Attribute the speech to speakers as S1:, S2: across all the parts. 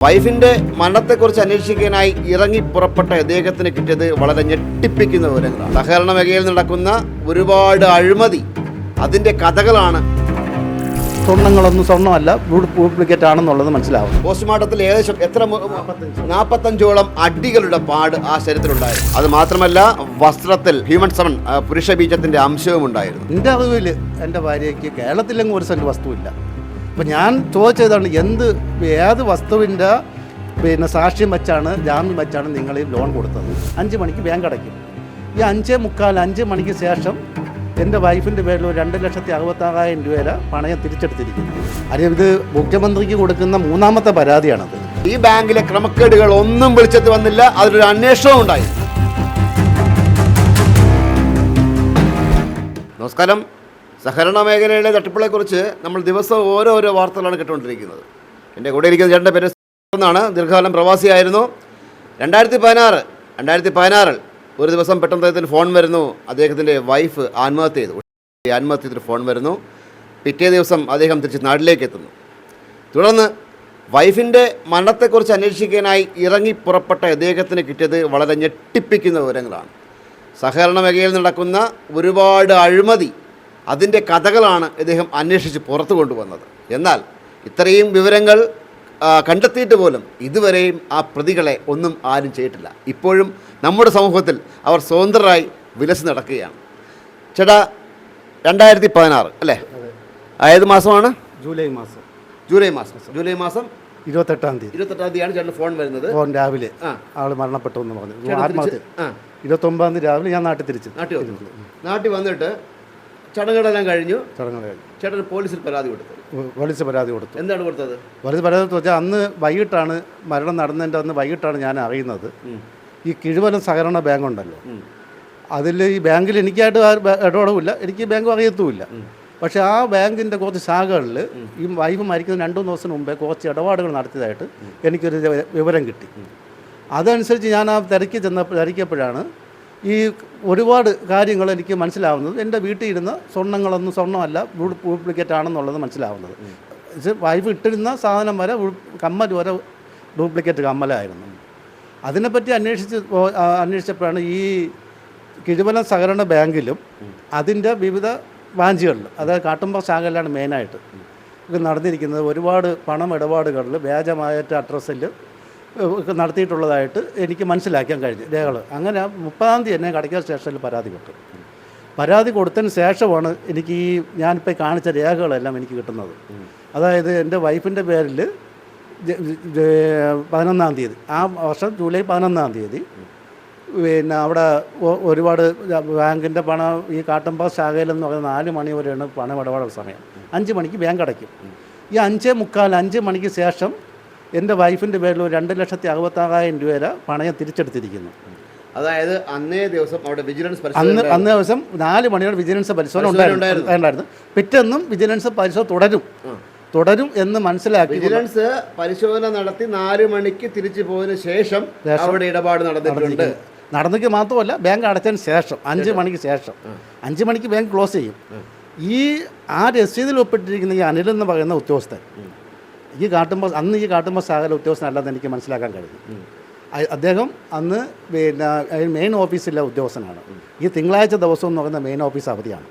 S1: വൈഫിന്റെ മരണത്തെക്കുറിച്ച് അന്വേഷിക്കാനായി ഇറങ്ങി പുറപ്പെട്ട അദ്ദേഹത്തിന് കിട്ടിയത് വളരെ ഞെട്ടിപ്പിക്കുന്ന വിവരങ്ങളാണ്. സഹകരണ മേഖലയിൽ നടക്കുന്ന ഒരുപാട് അഴിമതി അതിന്റെ കഥകളാണ്
S2: സ്വർണങ്ങളൊന്നും സ്വർണമല്ല ഡ്യൂപ്ലിക്കേറ്റ് ആണെന്നുള്ളത് മനസ്സിലാവും.
S1: പോസ്റ്റ്മോർട്ടത്തിൽ ഏകദേശം എത്ര നാൽപ്പത്തഞ്ചോളം അടികളുടെ പാട് ആ ശരീരത്തിലുണ്ടായിരുന്നു. അത് മാത്രമല്ല വസ്ത്രത്തിൽ ഹ്യൂമൻ സമൺ ആ, പുരുഷ ബീജത്തിന്റെ അംശവും ഉണ്ടായിരുന്നു
S2: എന്റെ അറിവിൽ എന്റെ ഭാര്യയ്ക്ക് കേരളത്തിലെങ്ങും ഒരു സെന്റ് വസ്തുവില്ല. അപ്പം ഞാൻ ചോദിച്ചതാണ് എന്ത് ഏത് വസ്തുവിന്റെ പിന്നെ സാക്ഷ്യം വെച്ചാണ് ജാമ്യം വെച്ചാണ് നിങ്ങൾ ഈ ലോൺ കൊടുത്തത്? അഞ്ച് മണിക്ക് ബാങ്ക് അടയ്ക്കും. ഈ അഞ്ചേ മുക്കാൽ അഞ്ച് മണിക്ക് ശേഷം എന്റെ വൈഫിന്റെ പേരിൽ ഒരു രണ്ട് ലക്ഷത്തി അറുപത്താറായിരം രൂപ പണയം തിരിച്ചെടുത്തിരിക്കുന്നു. അല്ലെങ്കിൽ ഇത് മുഖ്യമന്ത്രിക്ക് കൊടുക്കുന്ന മൂന്നാമത്തെ പരാതിയാണത്.
S1: ഈ ബാങ്കിലെ ക്രമക്കേടുകൾ ഒന്നും വെളിച്ചത്ത് വന്നില്ല അതിലൊരു അന്വേഷണവും ഉണ്ടായി നമസ്കാരം. സഹകരണ മേഖലയിലെ തട്ടിപ്പുകളെക്കുറിച്ച് നമ്മൾ ദിവസവും ഓരോരോ വാർത്തകളാണ് കേട്ടുകൊണ്ടിരിക്കുന്നത്. എന്റെ കൂടെ ഇരിക്കുന്ന ചേട്ടന്റെ പേര് എന്നാണ്. ദീർഘകാലം പ്രവാസിയായിരുന്നു രണ്ടായിരത്തി പതിനാറ് രണ്ടായിരത്തി പതിനാറിൽ ഒരു ദിവസം പെട്ടെന്ന് അദ്ദേഹത്തിന് ഫോൺ വരുന്നു. അദ്ദേഹത്തിന്റെ വൈഫ് ആത്മഹത്യ ചെയ്തു. ആത്മഹത്യ ഫോൺ വരുന്നു. പിറ്റേ ദിവസം അദ്ദേഹം തിരിച്ച് നാട്ടിലേക്ക് എത്തുന്നു. തുടർന്ന് വൈഫിന്റെ മരണത്തെക്കുറിച്ച് അന്വേഷിക്കാനായി ഇറങ്ങി പുറപ്പെട്ട അദ്ദേഹത്തിന് കിട്ടിയത് വളരെ ഞെട്ടിപ്പിക്കുന്ന വിവരങ്ങളാണ്. സഹകരണ മേഖലയിൽ നടക്കുന്ന ഒരുപാട് അഴിമതി അതിന്റെ കഥകളാണ് ഇദ്ദേഹം അന്വേഷിച്ച് പുറത്തു കൊണ്ടുവന്നത്. എന്നാൽ ഇത്രയും വിവരങ്ങൾ കണ്ടെത്തിയിട്ട് പോലും ഇതുവരെയും ആ പ്രതികളെ ഒന്നും ആരും ചെയ്തിട്ടില്ല. ഇപ്പോഴും നമ്മുടെ സമൂഹത്തിൽ അവർ സ്വതന്ത്രരായി വിലസ് നടക്കുകയാണ്. ചേട്ടാ രണ്ടായിരത്തി പതിനാറ് അല്ലേ ഏത് മാസമാണ്?
S2: ജൂലൈ മാസം.
S1: ജൂലൈ മാസം. ജൂലൈ മാസം
S2: ഇരുപത്തെട്ടാം തീയതി.
S1: ഇരുപത്തെട്ടാം തീയതിയാണ് ചേട്ടൻ ഫോൺ വരുന്നത്.
S2: ഫോൺ രാവിലെ
S1: ആ.
S2: ആൾ മരണപ്പെട്ടു എന്ന് പറഞ്ഞു. ആത്മഹത്യ. ഇരുപത്തൊമ്പതാം തീയതി രാവിലെ ഞാൻ നാട്ടിൽ തിരിച്ചു.
S1: നാട്ടിൽ നാട്ടിൽ വന്നിട്ട് ചടങ്ങുകളെല്ലാം കഴിഞ്ഞു.
S2: ചടങ്ങുകൾ കഴിഞ്ഞു.
S1: ചേട്ടൻ പോലീസിൽ പരാതി കൊടുത്തു.
S2: പോലീസ് പരാതി കൊടുത്തു.
S1: എന്താണ് കൊടുത്തത്?
S2: പോലീസ് പരാതി കൊടുത്തു വെച്ചാൽ അന്ന് വൈകിട്ടാണ് മരണം നടന്നതിന്റെ അന്ന് വൈകിട്ടാണ് ഞാൻ അറിയുന്നത്. ഈ കിഴുവനം സഹകരണ ബാങ്ക് ഉണ്ടല്ലോ. അതിൽ ഈ ബാങ്കിൽ എനിക്കായിട്ട് ഇടപെടവില്ല എനിക്ക് ബാങ്ക് അറിയത്തുമില്ല. പക്ഷേ ആ ബാങ്കിന്റെ കുറച്ച് ശാഖകളിൽ ഈ വൈഫ് മരിക്കുന്ന രണ്ടു മൂന്ന് ദിവസം മുമ്പേ കുറച്ച് ഇടപാടുകൾ നടത്തിയതായിട്ട് എനിക്കൊരു വിവരം കിട്ടി. അതനുസരിച്ച് ഞാൻ ആ തിരക്കി ചെന്ന തിരക്കിയപ്പോഴാണ് ഈ ഒരുപാട് കാര്യങ്ങൾ എനിക്ക് മനസ്സിലാവുന്നത്. എന്റെ വീട്ടിൽ ഇരുന്ന് സ്വർണങ്ങളൊന്നും സ്വർണമല്ല ഡ്യൂപ്ലിക്കേറ്റ് ആണെന്നുള്ളത് മനസ്സിലാവുന്നത്. വൈഫ് ഇട്ടിരുന്ന സാധനം വരെ കമ്മൽ വരെ ഡ്യൂപ്ലിക്കേറ്റ് കമ്മലായിരുന്നു. അതിനെപ്പറ്റി അന്വേഷിച്ച് അന്വേഷിച്ചപ്പോഴാണ് ഈ കിഴുവനം സഹകരണ ബാങ്കിലും അതിന്റെ വിവിധ ബ്രാഞ്ചുകളിൽ അതായത് കാട്ടുമ്പ ശാഖയിലാണ് മെയിനായിട്ട് നടന്നിരിക്കുന്നത്. ഒരുപാട് പണം ഇടപാടുകളിൽ വ്യാജമായിട്ട് അഡ്രസ്സിൽ നടത്തിയിട്ടുള്ളതായിട്ട് എനിക്ക് മനസ്സിലാക്കാൻ കഴിഞ്ഞു. രേഖകൾ അങ്ങനെ മുപ്പതാം തീയതി എന്നെ കടയ്ക്കൽ സ്റ്റേഷനിൽ പരാതി കൊടുത്തു. പരാതി കൊടുത്തതിന് ശേഷമാണ് എനിക്ക് ഈ ഞാനിപ്പോൾ കാണിച്ച രേഖകളെല്ലാം എനിക്ക് കിട്ടുന്നത്. അതായത് എന്റെ വൈഫിന്റെ പേരിൽ പതിനൊന്നാം തീയതി ആ വർഷം ജൂലൈ പതിനൊന്നാം തീയതി പിന്നെ അവിടെ ഒരുപാട് ബാങ്കിന്റെ പണം ഈ കാട്ടമ്പ ശാഖയിലെന്ന് പറയുന്നത് നാല് മണി വരെയാണ് പണം ഇടപാടുള്ള സമയം. അഞ്ച് മണിക്ക് ബാങ്ക് അടയ്ക്കും. ഈ അഞ്ചേ മുക്കാൽ അഞ്ച് മണിക്ക് ശേഷം എന്റെ വൈഫിന്റെ പേരിൽ ഒരു രണ്ട് ലക്ഷത്തി അറുപത്താറായിരം രൂപ പണയം തിരിച്ചെടുത്തിരിക്കുന്നു.
S1: അതായത് അന്നേ ദിവസം അവിടെ വിജിലൻസ്
S2: അന്ന് അന്നേ ദിവസം നാല് മണിയോടെ വിജിലൻസ് പരിശോധന ഉണ്ടായിരുന്നു. പിറ്റെന്നും വിജിലൻസ് പരിശോധന തുടരും. തുടരും എന്ന് മനസ്സിലാക്കി
S1: വിജിലൻസ് പരിശോധന നടത്തി നാല് മണിക്ക് തിരിച്ചു പോയതിനു ശേഷം അവിടെ ഇടപാട് നടന്നിട്ടുണ്ട്.
S2: നടന്നിക്ക് മാത്രമല്ല ബാങ്ക് അടച്ചതിന് ശേഷം അഞ്ച് മണിക്ക് ശേഷം. അഞ്ച് മണിക്ക് ബാങ്ക് ക്ലോസ് ചെയ്യും. ഈ ആ രസീതിൽ ഒപ്പിട്ടിരിക്കുന്ന ഈ അനിൽ എന്ന് പറയുന്ന ഉദ്യോഗസ്ഥൻ ഈ കാട്ടുമ്പോൾ അന്ന് ഈ കാട്ടുമ്പോൾ സാഗര ഉദ്യോഗസ്ഥനല്ലെന്ന് എനിക്ക് മനസ്സിലാക്കാൻ അ- അദ്ദേഹം അന്ന് പിന്നെ മെയിൻ ഓഫീസിലെ ഉദ്യോഗസ്ഥനാണ്. ഈ തിങ്കളാഴ്ച ദിവസം എന്ന് പറയുന്ന മെയിൻ ഓഫീസ് അവധിയാണ്.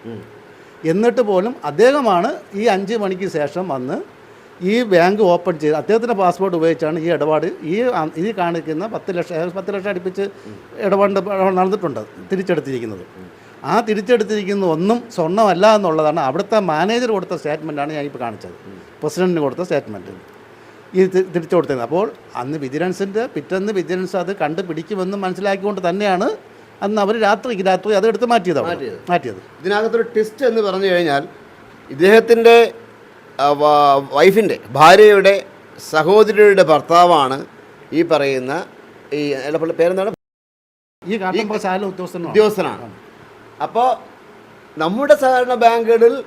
S2: എന്നിട്ട് പോലും അദ്ദേഹമാണ് ഈ അഞ്ച് മണിക്ക് ശേഷം വന്ന് ഈ ബാങ്ക് ഓപ്പൺ ചെയ്ത് അദ്ദേഹത്തിന്റെ പാസ്പോർട്ട് ഉപയോഗിച്ചാണ് ഈ ഇടപാട് ഈ ഈ കാണിക്കുന്ന പത്ത് ലക്ഷം പത്ത് ലക്ഷം അടുപ്പിച്ച് ഇടപാട് നടന്നിട്ടുണ്ട് തിരിച്ചെടുത്തിരിക്കുന്നത്. ആ തിരിച്ചെടുത്തിരിക്കുന്ന ഒന്നും സ്വർണമല്ല എന്നുള്ളതാണ് അവിടുത്തെ മാനേജർ കൊടുത്ത സ്റ്റേറ്റ്മെന്റാണ് ഞാൻ ഇപ്പോൾ കാണിച്ചത്. പ്രസിഡന്റിന് കൊടുത്ത സ്റ്റേറ്റ്മെന്റ് ഈ തിരിച്ചു കൊടുത്തത് അപ്പോൾ അന്ന് വിജിലൻസിന്റെ പിറ്റേന്ന് വിജിലൻസ് അത് കണ്ടുപിടിക്കുമെന്ന് മനസ്സിലാക്കിക്കൊണ്ട് തന്നെയാണ് അന്ന് അവർ രാത്രിക്ക് രാത്രി അത് എടുത്ത് മാറ്റിയത് അവിടെ.
S1: മാറ്റിയത്. ഇതിനകത്തൊരു ട്വിസ്റ്റ് എന്ന് പറഞ്ഞു കഴിഞ്ഞാൽ ഇദ്ദേഹത്തിന്റെ വൈഫിന്റെ ഭാര്യയുടെ സഹോദരിയുടെ ഭർത്താവാണ് ഈ പറയുന്ന ഈ പേരെന്താണ്?
S2: ഈ കാട്ടുമ്പോൾ ശാല ഉദ്യോഗസ്ഥനോ?
S1: ഉദ്യോഗസ്ഥനാണ്. അപ്പോൾ നമ്മുടെ സഹകരണ ബാങ്കുകളിൽ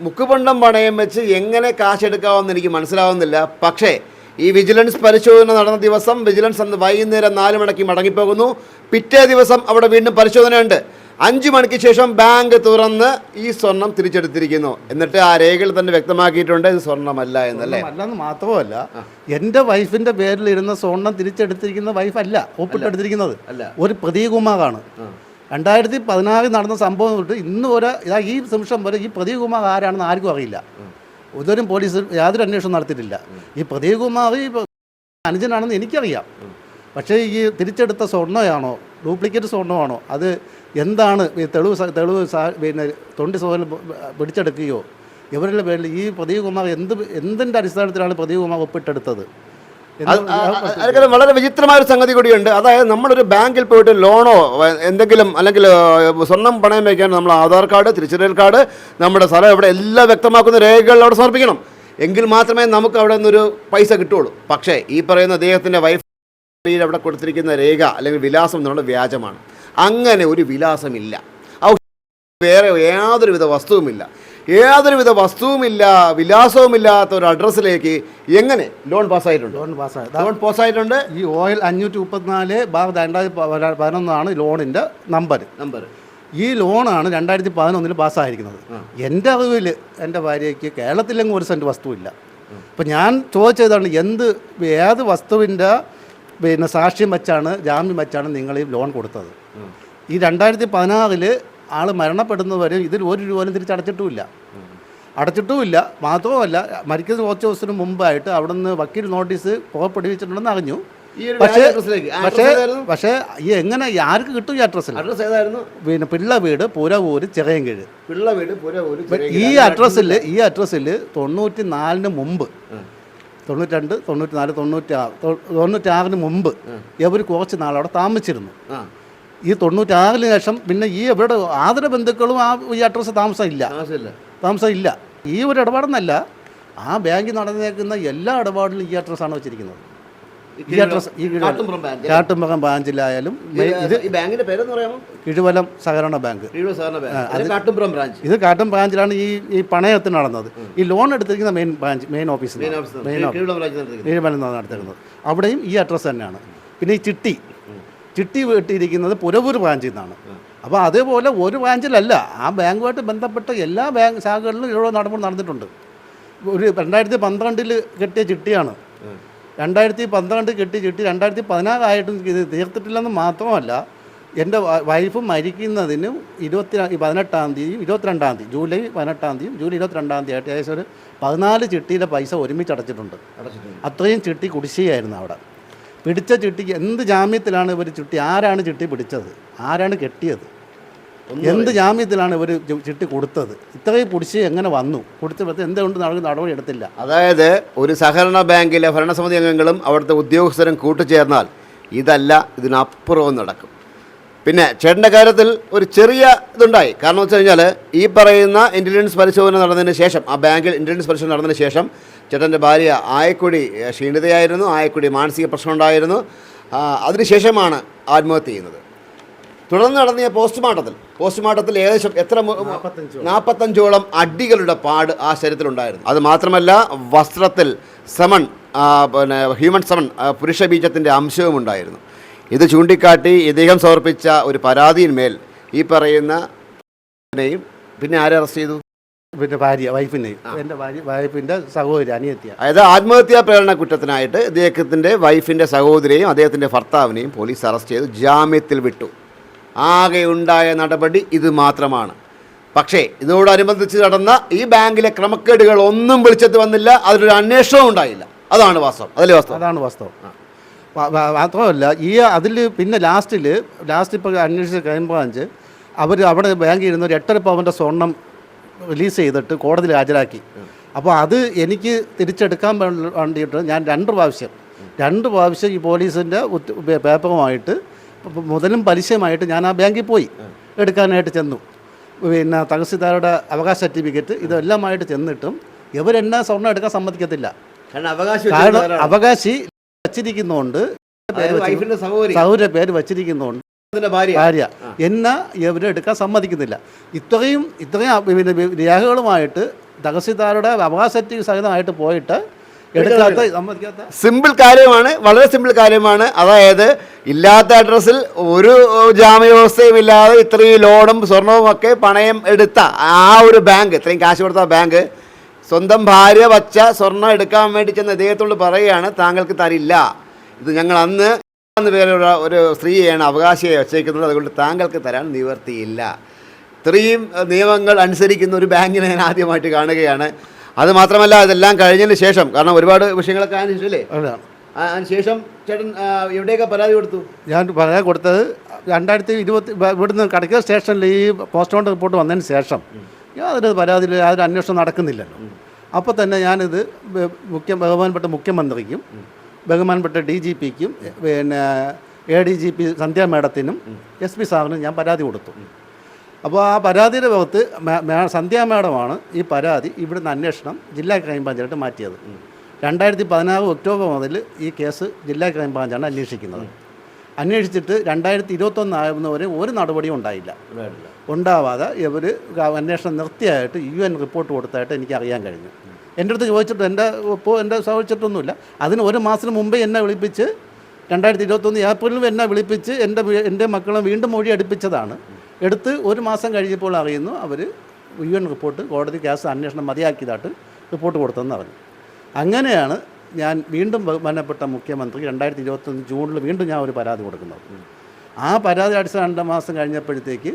S1: മുക്കുപണ്ടം പണയം വെച്ച് എങ്ങനെ കാശെടുക്കാമെന്ന് എനിക്ക് മനസ്സിലാവുന്നില്ല. പക്ഷേ ഈ വിജിലൻസ് പരിശോധന നടന്ന ദിവസം വിജിലൻസ് അന്ന് വൈകുന്നേരം നാല് മണിക്ക് മടങ്ങിപ്പോകുന്നു. പിറ്റേ ദിവസം അവിടെ വീണ്ടും പരിശോധനയുണ്ട്. അഞ്ച് മണിക്ക് ശേഷം ബാങ്ക് തുറന്ന് ഈ സ്വർണം തിരിച്ചെടുത്തിരിക്കുന്നു. എന്നിട്ട് ആ രേഖകൾ തന്നെ വ്യക്തമാക്കിയിട്ടുണ്ട്. ഇത് സ്വർണമല്ല എന്നല്ലേ?
S2: അല്ലെന്ന് മാത്രമല്ല എന്റെ വൈഫിന്റെ പേരിൽ ഇരുന്ന സ്വർണം തിരിച്ചെടുത്തിരിക്കുന്ന വൈഫല്ല ഒപ്പിട്ടെടുത്തിരിക്കുന്നത്.
S1: അല്ല.
S2: ഒരു പ്രതീകുമാറാണ്. രണ്ടായിരത്തി പതിനാറിൽ നടന്ന സംഭവം തൊട്ട് ഇന്ന് വരെ ഇതാ ഈ നിമിഷം വരെ ഈ പ്രദീപ് കുമാർ ആരാണെന്ന് ആർക്കും അറിയില്ല. ഇതുവരും പോലീസ് യാതൊരു അന്വേഷണം നടത്തിയിട്ടില്ല. ഈ പ്രദീപ് കുമാർ അനുജനാണെന്ന് എനിക്കറിയാം. പക്ഷേ ഈ തിരിച്ചെടുത്ത സ്വർണമാണോ ഡ്യൂപ്ലിക്കേറ്റ് സ്വർണമാണോ അത് എന്താണ് ഈ തെളിവ് തെളിവ് പിന്നെ തൊണ്ടി സോഹൻ പിടിച്ചെടുക്കുകയോ ഇവരുടെ പേരിൽ ഈ പ്രദീപ് കുമാർ എന്ത് എന്തിന്റെ അടിസ്ഥാനത്തിലാണ് പ്രദീപ് കുമാർ ഒപ്പിട്ടെടുത്തത്? എന്ന്
S1: അത് ആ- ആ- അതിനകത്ത് വളരെ വിചിത്രമായ ഒരു സംഗതി കൂടിയുണ്ട്. അതായത് നമ്മളൊരു ബാങ്കിൽ പോയിട്ട് ലോണോ എന്തെങ്കിലും അല്ലെങ്കിൽ സ്വർണം പണയം വയ്ക്കാൻ നമ്മൾ ആധാർ കാർഡ് തിരിച്ചറിയൽ കാർഡ് നമ്മുടെ സ്ഥലം ഇവിടെ എല്ലാം വ്യക്തമാക്കുന്ന രേഖകൾ അവിടെ സമർപ്പിക്കണം. എങ്കിൽ മാത്രമേ നമുക്ക് അവിടെ നിന്നൊരു പൈസ കിട്ടുള്ളൂ പക്ഷേ ഈ പറയുന്ന അദ്ദേഹത്തിന്റെ വൈഫ് അവിടെ കൊടുത്തിരിക്കുന്ന രേഖ അല്ലെങ്കിൽ വിലാസം എന്നുള്ള വ്യാജമാണ്. അങ്ങനെ ഒരു വിലാസമില്ല. വേറെ യാതൊരുവിധ വസ്തുവുമില്ല. യാതൊരുവിധ വസ്തുവുമില്ല വിലാസവുമില്ലാത്ത ഒരു അഡ്രസ്സിലേക്ക് എങ്ങനെ ലോൺ പാസ്സായിട്ടുണ്ട്
S2: ലോൺ പാസ്സായി
S1: ലോൺ പാസ്സായിട്ടുണ്ട്
S2: ഈ ഓയിൽ അഞ്ഞൂറ്റി മുപ്പത്തിനാല് ബാർ രണ്ടായിരത്തി പതിനൊന്നാണ് ലോണിന്റെ നമ്പർ
S1: നമ്പർ
S2: ഈ ലോണാണ് രണ്ടായിരത്തി പതിനൊന്നിൽ പാസ്സായിരിക്കുന്നത് എന്റെ അറിവിൽ എന്റെ ഭാര്യയ്ക്ക് കേരളത്തിലെങ്ങും ഒരു സെന്റ് വസ്തുവില്ല. അപ്പം ഞാൻ ചോദിച്ചതാണ് എന്ത് ഏത് വസ്തുവിന്റെ പിന്നെ സാക്ഷ്യം വെച്ചാണ് ജാമ്യം വെച്ചാണ് നിങ്ങൾ ഈ ലോൺ കൊടുത്തത്? ഈ രണ്ടായിരത്തി പതിനാറിൽ ആൾ മരണപ്പെടുന്നവരെ ഇതിൽ ഒരു രൂപ പോലും തിരിച്ചടച്ചിട്ടുമില്ല അടച്ചിട്ടുമില്ല. മാത്രമല്ല മരിക്കുന്ന കുറച്ച് ദിവസത്തിന് മുമ്പായിട്ട് അവിടുന്ന് വക്കീൽ നോട്ടീസ് പുറപ്പെടുവിച്ചിട്ടുണ്ടെന്ന് അറിഞ്ഞു. പക്ഷേ പക്ഷേ പക്ഷേ ഈ എങ്ങനെ ആർക്ക് കിട്ടും ഈ അഡ്രസ്സിൽ?
S1: അഡ്രസ്സ് ഏതായിരുന്നു?
S2: പിന്നെ പിള്ള വീട് പുരവൂര് ചിറയൻകീഴ്
S1: പിള്ള വീട് പൂരവൂര്
S2: ഈ അഡ്രസ്സിൽ ഈ അഡ്രസ്സിൽ തൊണ്ണൂറ്റി നാലിന് മുമ്പ് തൊണ്ണൂറ്റിരണ്ട് തൊണ്ണൂറ്റി നാല് തൊണ്ണൂറ്റി ആറ് തൊണ്ണൂറ്റി ആറിന് മുമ്പ് ഇവർ കുറച്ച് നാൾ അവിടെ താമസിച്ചിരുന്നു ഈ തൊണ്ണൂറ്റാറിന് ശേഷം പിന്നെ ഈ ഇവരുടെ ആദര ബന്ധുക്കളും ആ ഈ അഡ്രസ്സ് താമസം ഇല്ല താമസം ഇല്ല ഈ ഒരു ഇടപാടെന്നല്ല ആ ബാങ്കിൽ നടന്നേക്കുന്ന എല്ലാ ഇടപാടിലും ഈ അഡ്രസ്സാണ് വെച്ചിരിക്കുന്നത്. ഈ അഡ്രസ് ഈ കാട്ടുമ്പകം ബ്രാഞ്ചിലായാലും മെ- ഇത്
S1: ഈ ബാങ്കിന്റെ പേരെന്ന് പറയാമോ?
S2: കിഴുവലം സഹകരണ ബാങ്ക്
S1: കാട്ടുംപുറം ബ്രാഞ്ച്
S2: ഇത് കാട്ടും ബ്രാഞ്ചിലാണ് ഈ ഈ പണയത്തിന് നടന്നത്. ഈ ലോൺ എടുത്തിരിക്കുന്ന മെയിൻ ബ്രാഞ്ച് മെയിൻ ഓഫീസിൽ
S1: മെയിൻ ഓഫീസ്
S2: കിഴുവലം നടത്തുന്നത് അവിടെയും ഈ അഡ്രസ്സ് തന്നെയാണ്. പിന്നെ ഈ ചിട്ടി ചിട്ടി വീട്ടിയിരിക്കുന്നത് പുരവൂർ ബ്രാഞ്ചിൽ നിന്നാണ്. അപ്പോൾ അതേപോലെ ഒരു ബ്രാഞ്ചിലല്ല ആ ബാങ്കുമായിട്ട് ബന്ധപ്പെട്ട എല്ലാ ബാങ്ക് ശാഖകളിലും ഇവിടെ നടപടി നടന്നിട്ടുണ്ട്. ഒരു രണ്ടായിരത്തി പന്ത്രണ്ടിൽ കെട്ടിയ ചിട്ടിയാണ്. രണ്ടായിരത്തി പന്ത്രണ്ട് കെട്ടിയ ചിട്ടി രണ്ടായിരത്തി പതിനാറായിട്ടും ഇത് തീർത്തിട്ടില്ലെന്ന് മാത്രമല്ല എന്റെ വൈഫ് മരിക്കുന്നതിന് ഇരുപത്തി പതിനെട്ടാം തീയതി ഇരുപത്തിരണ്ടാം തീയതി ജൂലൈ പതിനെട്ടാം തീയതി ജൂലൈ ഇരുപത്തിരണ്ടാം തീയതി ആയിട്ട് ഏകദേശം ഒരു പതിനാല് ചിട്ടിയിലെ പൈസ ഒരുമിച്ച് അടച്ചിട്ടുണ്ട്
S1: അടച്ചിട്ടുണ്ട്.
S2: അത്രയും ചിട്ടി കുടിശ്ശികയായിരുന്നു അവിടെ. പിടിച്ച ചിട്ടിക്ക് എന്ത് ജാമ്യത്തിലാണ് ഇവർ ചിട്ടി? ആരാണ് ചിട്ടി പിടിച്ചത്? ആരാണ് കെട്ടിയത്? എന്ത് ജാമ്യത്തിലാണ് ഇവർ ചിട്ടി കൊടുത്തത്? ഇത്രയും പിടിച്ച് എങ്ങനെ വന്നു? കൊടുത്തപ്പോൾ എന്തുകൊണ്ട് നട- നടപടി എടുത്തില്ല?
S1: അതായത് ഒരു സഹകരണ ബാങ്കിലെ ഭരണസമിതി അംഗങ്ങളും അവിടുത്തെ ഉദ്യോഗസ്ഥരും കൂട്ടുചേർന്നാൽ ഇതല്ല ഇതിനപ്പുറവും നടക്കും. പിന്നെ ചേട്ടന്റെ കാര്യത്തിൽ ഒരു ചെറിയ ഇതുണ്ടായി. കാരണം വെച്ച് കഴിഞ്ഞാൽ ഈ പറയുന്ന ഇന്റലിജൻസ് പരിശോധന നടന്നതിന് ശേഷം ആ ബാങ്കിൽ ഇന്റലിജൻസ് പരിശോധന നടന്നതിന് ശേഷം ചേട്ടന്റെ ഭാര്യ ആയക്കുടി ക്ഷീണിതയായിരുന്നു. ആയക്കുടി മാനസിക പ്രശ്നമുണ്ടായിരുന്നു. ഉണ്ടായിരുന്നു അതിനുശേഷമാണ് ആത്മഹത്യ ചെയ്യുന്നത്. തുടർന്ന് നടന്ന പോസ്റ്റ്മോർട്ടത്തിൽ പോസ്റ്റ്മോർട്ടത്തിൽ ഏകദേശം എത്ര നാൽപ്പത്തഞ്ചോളം അടികളുടെ പാട് ആ ശരീരത്തിലുണ്ടായിരുന്നു. അത് മാത്രമല്ല വസ്ത്രത്തിൽ സമൺ പിന്നെ ഹ്യൂമൻ സമൺ പുരുഷ ബീജത്തിന്റെ അംശവും ഉണ്ടായിരുന്നു. ഇത് ചൂണ്ടിക്കാട്ടി ഇദ്ദേഹം സമർപ്പിച്ച ഒരു പരാതിയിന്മേൽ ഈ പറയുന്ന പിന്നെ ആരെ അറസ്റ്റ് ചെയ്തു?
S2: പിന്നെ ഭാര്യ വൈഫിനെ. എന്റെ ഭാര്യ വൈഫിന്റെ സഹോദരി അനിയത്തിയ.
S1: അതായത് ആത്മഹത്യാ പ്രേരണ കുറ്റത്തിനായിട്ട് അദ്ദേഹത്തിന്റെ വൈഫിന്റെ സഹോദരിയെയും അദ്ദേഹത്തിന്റെ ഭർത്താവിനെയും പോലീസ് അറസ്റ്റ് ചെയ്തു ജാമ്യത്തിൽ വിട്ടു. ആകെ ഉണ്ടായ നടപടി ഇത് മാത്രമാണ്. പക്ഷേ ഇതോടനുബന്ധിച്ച് നടന്ന ഈ ബാങ്കിലെ ക്രമക്കേടുകൾ ഒന്നും വിളിച്ചെത്തി വന്നില്ല അതിലൊരു അന്വേഷണവും ഉണ്ടായില്ല. അതാണ് വാസ്തവം. അതല്ലേ വാസ്തവം?
S2: അതാണ് വാസ്തവം. മാത്രമല്ല ഈ അതിൽ പിന്നെ ലാസ്റ്റിൽ ലാസ്റ്റ് ഇപ്പോൾ അന്വേഷിച്ച ക്രൈംബ്രാഞ്ച് അവർ അവിടെ ബാങ്കിൽ ഇരുന്ന് ഒരു എട്ടര പവന്റെ സ്വർണം റിലീസ് ചെയ്തിട്ട് കോടതിയിൽ ഹാജരാക്കി. അപ്പോൾ അത് എനിക്ക് തിരിച്ചെടുക്കാൻ വേണ്ടിയിട്ട് ഞാൻ രണ്ട് പ്രാവശ്യം രണ്ട് പ്രാവശ്യം ഈ പോലീസിന്റെ പേപ്പറുമായിട്ട് മുതലും പലിശയുമായിട്ട് ഞാൻ ആ ബാങ്കിൽ പോയി. എടുക്കാനായിട്ട് ചെന്നു. പിന്നെ തഹസിൽദാരുടെ അവകാശ സർട്ടിഫിക്കറ്റ് ഇതെല്ലാമായിട്ട് ചെന്നിട്ടും ഇവരെന്നെ സ്വർണം എടുക്കാൻ സമ്മതിക്കത്തില്ല.
S1: കാരണം അവകാശം
S2: വച്ചിരിക്കുന്നതുകൊണ്ട് സൗര പേര് വച്ചിരിക്കുന്നതുകൊണ്ട്
S1: ഭാര്യ.
S2: എന്ന എന്നെ ഇവരെ എടുക്കാൻ സമ്മതിക്കുന്നില്ല. ഇത്രയും ഇത്രയും പിന്നെ രേഖകളുമായിട്ട് തഹസിൽദാരുടെ അവകാശത്തിൽ സഹിതമായിട്ട് പോയിട്ട് എടുക്കാത്ത സമ്മതിക്കാത്ത
S1: സിമ്പിൾ കാര്യമാണ്. വളരെ സിമ്പിൾ കാര്യമാണ്. അതായത് ഇല്ലാത്ത അഡ്രസ്സിൽ ഒരു ജാമ്യവ്യവസ്ഥയും ഇല്ലാതെ ഇത്രയും ലോണും സ്വർണവും ഒക്കെ പണയം എടുത്ത ആ ഒരു ബാങ്ക് ഇത്രയും കാശ് കൊടുത്ത ബാങ്ക് സ്വന്തം ഭാര്യ വച്ച സ്വർണം എടുക്കാൻ വേണ്ടി ചെന്ന് ഇദ്ദേഹത്തോട് പറയുകയാണ് താങ്കൾക്ക് തരില്ല. ഇത് ഞങ്ങൾ അന്ന് എന്ന പേരുള്ള ഒരു സ്ത്രീയെയാണ് അവകാശിയെ വച്ചേക്കുന്നത്. അതുകൊണ്ട് താങ്കൾക്ക് തരാൻ നിവർത്തിയില്ല. ഇത്രയും നിയമങ്ങൾ അനുസരിക്കുന്ന ഒരു ബാങ്കിനെ ഞാൻ ആദ്യമായിട്ട് കാണുകയാണ്. അത് മാത്രമല്ല അതെല്ലാം കഴിഞ്ഞതിന് ശേഷം കാരണം ഒരുപാട് വിഷയങ്ങളൊക്കെ അതിന് അതിനുശേഷം ചേട്ടൻ എവിടെയൊക്കെ പരാതി കൊടുത്തു?
S2: ഞാൻ പരാതി കൊടുത്തത് രണ്ടായിരത്തി ഇരുപത്തി ഇവിടുന്ന് കടക്കൽ സ്റ്റേഷനിൽ ഈ പോസ്റ്റ്മോർട്ടം റിപ്പോർട്ട് വന്നതിന് ശേഷം. യാതൊരു പരാതിയിൽ യാതൊരു അന്വേഷണം നടക്കുന്നില്ലല്ലോ. അപ്പോൾ തന്നെ ഞാനിത് മുഖ്യ ബഹുമാനപ്പെട്ട മുഖ്യമന്ത്രിക്കും ബഹുമാനപ്പെട്ട ഡി ജി പിക്കും പിന്നെ A D G P Sandhya മേഡത്തിനും S P സാറിനും ഞാൻ പരാതി കൊടുത്തു. അപ്പോൾ ആ പരാതിയുടെ ഭാഗത്ത് സന്ധ്യ മേഡമാണ് ഈ പരാതി ഇവിടുന്ന് അന്വേഷണം ജില്ലാ ക്രൈംബ്രാഞ്ചായിട്ട് മാറ്റിയത്. രണ്ടായിരത്തി പതിനാറ് ഒക്ടോബർ മുതൽ ഈ കേസ് ജില്ലാ ക്രൈംബ്രാഞ്ചാണ് അന്വേഷിക്കുന്നത്. അന്വേഷിച്ചിട്ട് രണ്ടായിരത്തി ഇരുപത്തൊന്ന് ആകുന്നവരെ ഒരു നടപടിയും ഉണ്ടായില്ല. ഉണ്ടാവാതെ ഇവർ അന്വേഷണം നിർത്തിയായിട്ട് യു എൻ റിപ്പോർട്ട് കൊടുത്തായിട്ട് എനിക്ക് അറിയാൻ കഴിഞ്ഞു എന്റെ അടുത്ത് ചോദിച്ചിട്ട് എന്റെ ഇപ്പോൾ എന്റെ ചോദിച്ചിട്ടൊന്നുമില്ല അതിന് ഒരു മാസത്തിന് മുമ്പേ എന്നെ വിളിപ്പിച്ച് രണ്ടായിരത്തി ഇരുപത്തൊന്ന് ഏപ്രിലും എന്നെ വിളിപ്പിച്ച് എന്റെ എന്റെ മക്കളെ വീണ്ടും മൊഴി അടുപ്പിച്ചതാണ്. എടുത്ത് ഒരു മാസം കഴിഞ്ഞപ്പോൾ അറിയുന്നു അവർ യു എൻ റിപ്പോർട്ട് കോടതി കേസ് അന്വേഷണം മതിയാക്കിയതായിട്ട് റിപ്പോർട്ട് കൊടുത്തതെന്ന് പറഞ്ഞു. അങ്ങനെയാണ് ഞാൻ വീണ്ടും ബഹുമാനപ്പെട്ട മുഖ്യമന്ത്രി രണ്ടായിരത്തി ഇരുപത്തൊന്ന് ജൂണിൽ വീണ്ടും ഞാൻ ഒരു പരാതി കൊടുക്കുന്നത്. ആ പരാതി അടിച്ച രണ്ട് മാസം കഴിഞ്ഞപ്പോഴത്തേക്ക്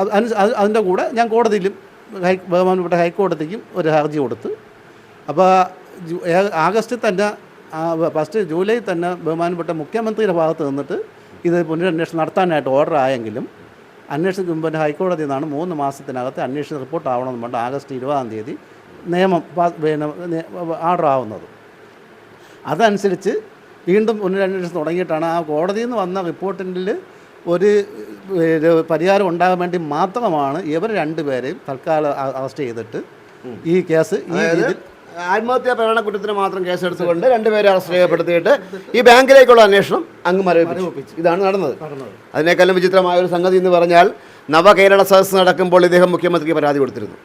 S2: അത് അതിന്റെ കൂടെ ഞാൻ കോടതിയിലും ഹൈ ബഹുമാനപ്പെട്ട ഹൈക്കോടതിക്കും ഒരു ഹർജി കൊടുത്ത് അപ്പോൾ ആഗസ്റ്റിൽ തന്നെ ഫസ്റ്റ് ജൂലൈ തന്നെ ബഹുമാനപ്പെട്ട മുഖ്യമന്ത്രിയുടെ ഭാഗത്ത് നിന്നിട്ട് ഇത് പുനരന്വേഷണം നടത്താനായിട്ട് ഓർഡർ ആയെങ്കിലും അന്വേഷണത്തിന് മുമ്പ് തന്നെ ഹൈക്കോടതിയിൽ നിന്നാണ് മൂന്ന് മാസത്തിനകത്ത് അന്വേഷണ റിപ്പോർട്ട് ആവണമെന്ന് പറഞ്ഞിട്ട് ആഗസ്റ്റ് ഇരുപതാം തീയതി നിയമം പിന്നെ ഓർഡർ ആവുന്നത്. അതനുസരിച്ച് വീണ്ടും പുനരന്വേഷണം തുടങ്ങിയിട്ടാണ് ആ കോടതിയിൽ നിന്ന് വന്ന റിപ്പോർട്ടിന്റെ ഒരു പരിഹാരം ഉണ്ടാകാൻ വേണ്ടി മാത്രമാണ് ഇവർ രണ്ടുപേരെയും തൽക്കാലം അറസ്റ്റ് ചെയ്തിട്ട് ഈ കേസ് ഈ
S1: ആത്മഹത്യാ പ്രേരണ കുറ്റത്തിന് മാത്രം കേസെടുത്തുകൊണ്ട് രണ്ടുപേരെ അറസ്റ്റ് രേഖപ്പെടുത്തിയിട്ട് ഈ ബാങ്കിലേക്കുള്ള അന്വേഷണം അങ്ങ് മരവിപ്പിച്ചു. ഇതാണ് നടന്നത്. അതിനേക്കാളും വിചിത്രമായ ഒരു സംഗതി എന്ന് പറഞ്ഞാൽ നവകേരള സദസ് നടക്കുമ്പോൾ ഇദ്ദേഹം മുഖ്യമന്ത്രിക്ക് പരാതി കൊടുത്തിരുന്നു.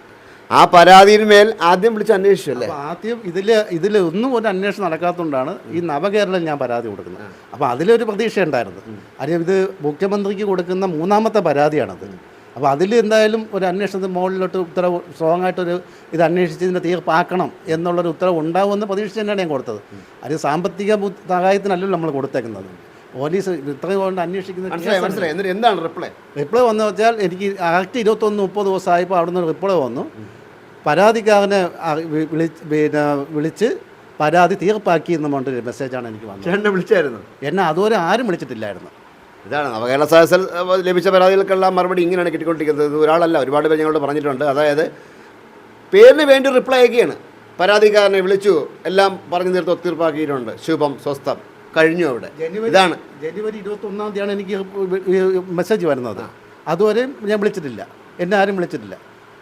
S1: ആ പരാതിയിന്മേൽ ആദ്യം വിളിച്ച്
S2: അന്വേഷിച്ചല്ലേ? ആദ്യം ഇതിൽ ഇതിൽ ഒന്നും ഒരു അന്വേഷണം നടക്കാത്തതുകൊണ്ടാണ് ഈ നവകേരളം ഞാൻ പരാതി കൊടുക്കുന്നത്. അപ്പോൾ അതിലൊരു പ്രതീക്ഷ ഉണ്ടായിരുന്നു കാര്യം ഇത് മുഖ്യമന്ത്രിക്ക് കൊടുക്കുന്ന മൂന്നാമത്തെ പരാതിയാണത്. അപ്പോൾ അതിൽ എന്തായാലും ഒരു അന്വേഷണത്തിന് മുകളിലോട്ട് ഉത്തരവ് സ്ട്രോങ് ആയിട്ടൊരു ഇത് അന്വേഷിച്ച് ഇതിന്റെ തീർപ്പാക്കണം എന്നുള്ളൊരു ഉത്തരവ് ഉണ്ടാവുമെന്ന് പ്രതീക്ഷിച്ച് തന്നെയാണ് ഞാൻ കൊടുത്തത്. അത് സാമ്പത്തിക സഹായത്തിനല്ലോ സഹായത്തിനല്ലല്ലോ നമ്മൾ കൊടുത്തേക്കുന്നത്. പോലീസ് ഇത്രയും കൊണ്ട്
S1: അന്വേഷിക്കുന്നത് എന്താണ് റിപ്ലൈ?
S2: റിപ്ലൈ വന്നു വെച്ചാൽ എനിക്ക് ആക്ട് ഇരുപത്തൊന്ന് മുപ്പത് ദിവസമായപ്പോൾ അവിടെ നിന്ന് റിപ്ലൈ വന്നു. പരാതിക്കാരനെ വിളിച്ച് പിന്നെ വിളിച്ച് പരാതി തീർപ്പാക്കി എന്ന് പറഞ്ഞിട്ടൊരു മെസ്സേജാണ് എനിക്ക് വന്നത്.
S1: എന്നെ വിളിച്ചായിരുന്നു?
S2: എന്നെ അതുവരെ ആരും വിളിച്ചിട്ടില്ലായിരുന്നു.
S1: ഇതാണ് നവകേരള സദസ്സിൽ ലഭിച്ച പരാതികൾക്കുള്ള മറുപടി ഇങ്ങനെയാണ് കിട്ടിക്കൊണ്ടിരിക്കുന്നത്. ഒരാളല്ല ഒരുപാട് പേര് ഞങ്ങളോട് പറഞ്ഞിട്ടുണ്ട്. അതായത് പേരിന് വേണ്ടി റിപ്ലൈ അയക്കുകയാണ് പരാതിക്കാരനെ വിളിച്ചു എല്ലാം പറഞ്ഞു തീർത്ത് ഒത്തീർപ്പാക്കിയിട്ടുണ്ട് ശുഭം സ്വസ്ഥം കഴിഞ്ഞു അവിടെ. ഇതാണ്.
S2: ജനുവരി ഇരുപത്തൊന്നാം തീയതിയാണ് എനിക്ക് മെസ്സേജ് വരുന്നത്. അതുവരെ ഞാൻ വിളിച്ചിട്ടില്ല. എന്നെ ആരും വിളിച്ചിട്ടില്ല.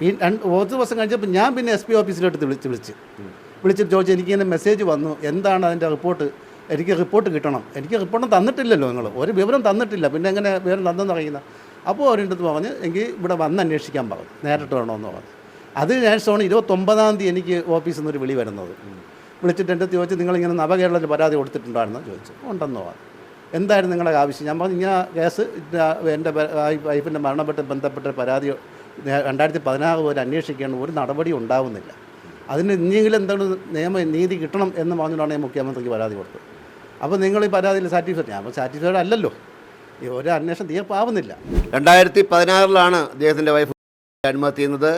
S2: ഈ രണ്ട് ഒരു ദിവസം കഴിഞ്ഞപ്പോൾ ഞാൻ പിന്നെ എസ് പി ഓഫീസിലെടുത്ത് വിളിച്ച് വിളിച്ച്. വിളിച്ചിട്ട് ചോദിച്ചു എനിക്ക് ഇങ്ങനെ മെസ്സേജ് വന്നു. എന്താണ് അതിന്റെ റിപ്പോർട്ട് എനിക്ക് റിപ്പോർട്ട് കിട്ടണം. എനിക്ക് റിപ്പോർട്ട് തന്നിട്ടില്ലല്ലോ നിങ്ങൾ ഒരു വിവരം തന്നിട്ടില്ല. പിന്നെ എങ്ങനെ വിവരം തന്നെന്ന് അറിയുന്നത് അപ്പോൾ അവരുടെ അടുത്ത് പറഞ്ഞ് എനിക്ക് ഇവിടെ വന്ന് അന്വേഷിക്കാൻ പറഞ്ഞു. നേരിട്ട് വേണമെന്ന് പറഞ്ഞു. അതിന് ശേഷമാണ് ഇരുപത്തൊമ്പതാം തീയതി എനിക്ക് ഓഫീസിൽ നിന്നൊരു വിളി വരുന്നത്. വിളിച്ചിട്ട് എന്റെ ചോദിച്ചു നിങ്ങളിങ്ങനെ നവകേരളത്തിൽ പരാതി കൊടുത്തിട്ടുണ്ടായിരുന്നു? ചോദിച്ചു. ഉണ്ടെന്ന് പറഞ്ഞു. എന്തായിരുന്നു നിങ്ങളുടെ ആവശ്യം? ഞാൻ പറഞ്ഞു ഇങ്ങനെ കേസ് എന്റെ വൈഫിന്റെ മരണപ്പെട്ട് ബന്ധപ്പെട്ട പരാതി രണ്ടായിരത്തി പതിനാറ് പോലെ അന്വേഷിക്കുകയാണ് ഒരു നടപടി ഉണ്ടാവുന്നില്ല. അതിന് ഇനിയെങ്കിലും എന്താണ് നിയമ നീതി കിട്ടണം എന്ന് പറഞ്ഞുകൊണ്ടാണ് ഞാൻ മുഖ്യമന്ത്രിക്ക് പരാതി കൊടുത്തത്. അപ്പോൾ നിങ്ങൾ ഈ പരാതിയിൽ സാറ്റിസ്ഫൈഡ് ഞാൻ സാറ്റിസ്ഫൈഡ് അല്ലല്ലോ. ഈ ഒരു അന്വേഷണം തീർപ്പാവുന്നില്ല
S1: രണ്ടായിരത്തി പതിനാറിലാണ് അദ്ദേഹത്തിന്റെ വൈഫ് ആത്മഹത്യ ചെയ്യുന്നത്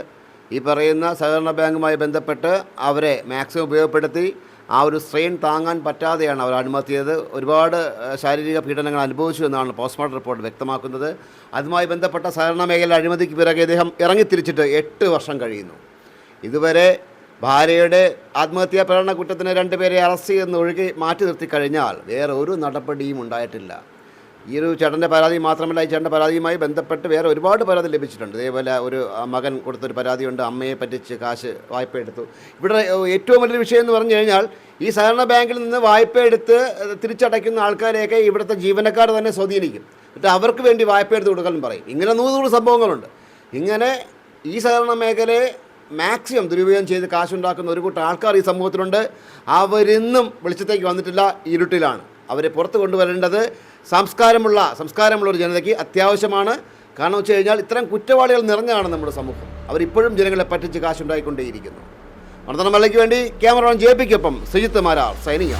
S1: ഈ പറയുന്ന സഹകരണ ബാങ്കുമായി ബന്ധപ്പെട്ട് അവരെ മാക്സിമം ഉപയോഗപ്പെടുത്തി ആ ഒരു സ്ട്രെയിൻ താങ്ങാൻ പറ്റാതെയാണ് അവർ ആത്മഹത്യ ചെയ്തത് ഒരുപാട് ശാരീരിക പീഡനങ്ങൾ അനുഭവിച്ചു എന്നാണ് പോസ്റ്റ്മോർട്ടം റിപ്പോർട്ട് വ്യക്തമാക്കുന്നത്. അതുമായി ബന്ധപ്പെട്ട സഹകരണ മേഖല അഴിമതിക്ക് പിറകെ അദ്ദേഹം ഇറങ്ങിത്തിരിച്ചിട്ട് എട്ട് വർഷം കഴിയുന്നു. ഇതുവരെ ഭാര്യയുടെ ആത്മഹത്യാ പ്രേരണ കുറ്റത്തിന് രണ്ടുപേരെ അറസ്റ്റ് ചെയ്യുന്ന ഒഴുകി മാറ്റി നിർത്തി കഴിഞ്ഞാൽ വേറെ ഒരു നടപടിയും ഉണ്ടായിട്ടില്ല. ഈ ഒരു ചേട്ടന്റെ പരാതി മാത്രമല്ല ഈ ചേട്ടന്റെ പരാതിയുമായി ബന്ധപ്പെട്ട് വേറെ ഒരുപാട് പരാതി ലഭിച്ചിട്ടുണ്ട്. ഇതേപോലെ ഒരു മകൻ കൊടുത്തൊരു പരാതിയുണ്ട് അമ്മയെ പറ്റിച്ച് കാശ് വായ്പ എടുത്തു ഇവിടെ ഏറ്റവും വലിയൊരു വിഷയം എന്ന് പറഞ്ഞു കഴിഞ്ഞാൽ ഈ സഹകരണ ബാങ്കിൽ നിന്ന് വായ്പ എടുത്ത് തിരിച്ചടയ്ക്കുന്ന ആൾക്കാരെയൊക്കെ ഇവിടുത്തെ ജീവനക്കാർ തന്നെ സ്വാധീനിക്കും. എന്നിട്ട് അവർക്ക് വേണ്ടി വായ്പ എടുത്ത് കൊടുക്കാനും പറയും. ഇങ്ങനെ നൂറ് നൂറ് സംഭവങ്ങളുണ്ട്. ഇങ്ങനെ ഈ സഹകരണ മേഖലയെ മാക്സിമം ദുരുപയോഗം ചെയ്ത് കാശുണ്ടാക്കുന്ന ഒരു കൂട്ടം ആൾക്കാർ ഈ സമൂഹത്തിലുണ്ട്. അവരിന്നും വെളിച്ചത്തേക്ക് വന്നിട്ടില്ല. ഇരുട്ടിലാണ്. അവരെ പുറത്ത് കൊണ്ടുവരേണ്ടത് സംസ്കാരമുള്ള സംസ്കാരമുള്ള ഒരു ജനതയ്ക്ക് അത്യാവശ്യമാണ്. കാരണം വെച്ച് കഴിഞ്ഞാൽ ഇത്തരം കുറ്റവാളികൾ നിറഞ്ഞാണ് നമ്മുടെ സമൂഹം. അവരിപ്പോഴും ജനങ്ങളെ പറ്റിച്ച് കാശുണ്ടായിക്കൊണ്ടേയിരിക്കുന്നു. മണത്തണമല്ലയ്ക്ക് വേണ്ടി ക്യാമറ ജെ പിക്കൊപ്പം സുജിത്ത് മാരാർ സൈനിങ്